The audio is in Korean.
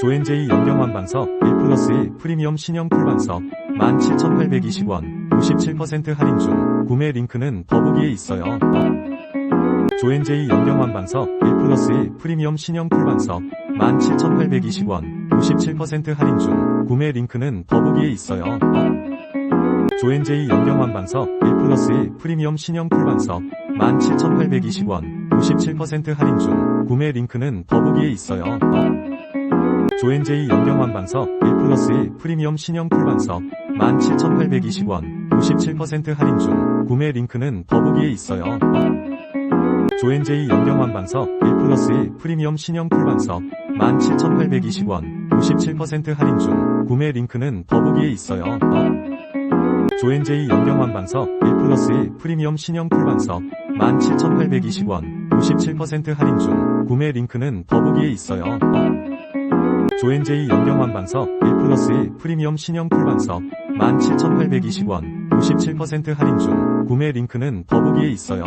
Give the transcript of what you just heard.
조앤제이 연경환 반석 1 플러스 1 프리미엄 신형 풀반석 17,820원 97% 할인 중 구매 링크는 더보기에 있어요. 조앤제이 연경환 반석 1 플러스 1 프리미엄 신형 풀반석 17,820원 97% 할인 중 구매 링크는 더보기에 있어요. 조앤제이 연경환 반석 1 플러스 1 프리미엄 신형 풀반석 17,820원 97% 할인 중 구매 링크는 더보기에 있어요. 조앤제이 연경환 반석 1 플러스 1 프리미엄 신형 풀반석 17,820원 97% 할인 중 구매 링크는 더보기에 있어요. 조앤제이 연경환 반석 1 플러스 1 프리미엄 신형 풀반석 17,820원 97% 할인 중 구매 링크는 더보기에 있어요. 조앤제이 연경환 반석 1 플러스 1 프리미엄 신형 풀반석 17,820원 97% 할인 중 구매 링크는 더보기에 있어요. 조앤제이 연경환 반석 1 플러스 1 프리미엄 신형 풀 반석 17,820원 97% 할인 중 구매 링크는 더보기에 있어요.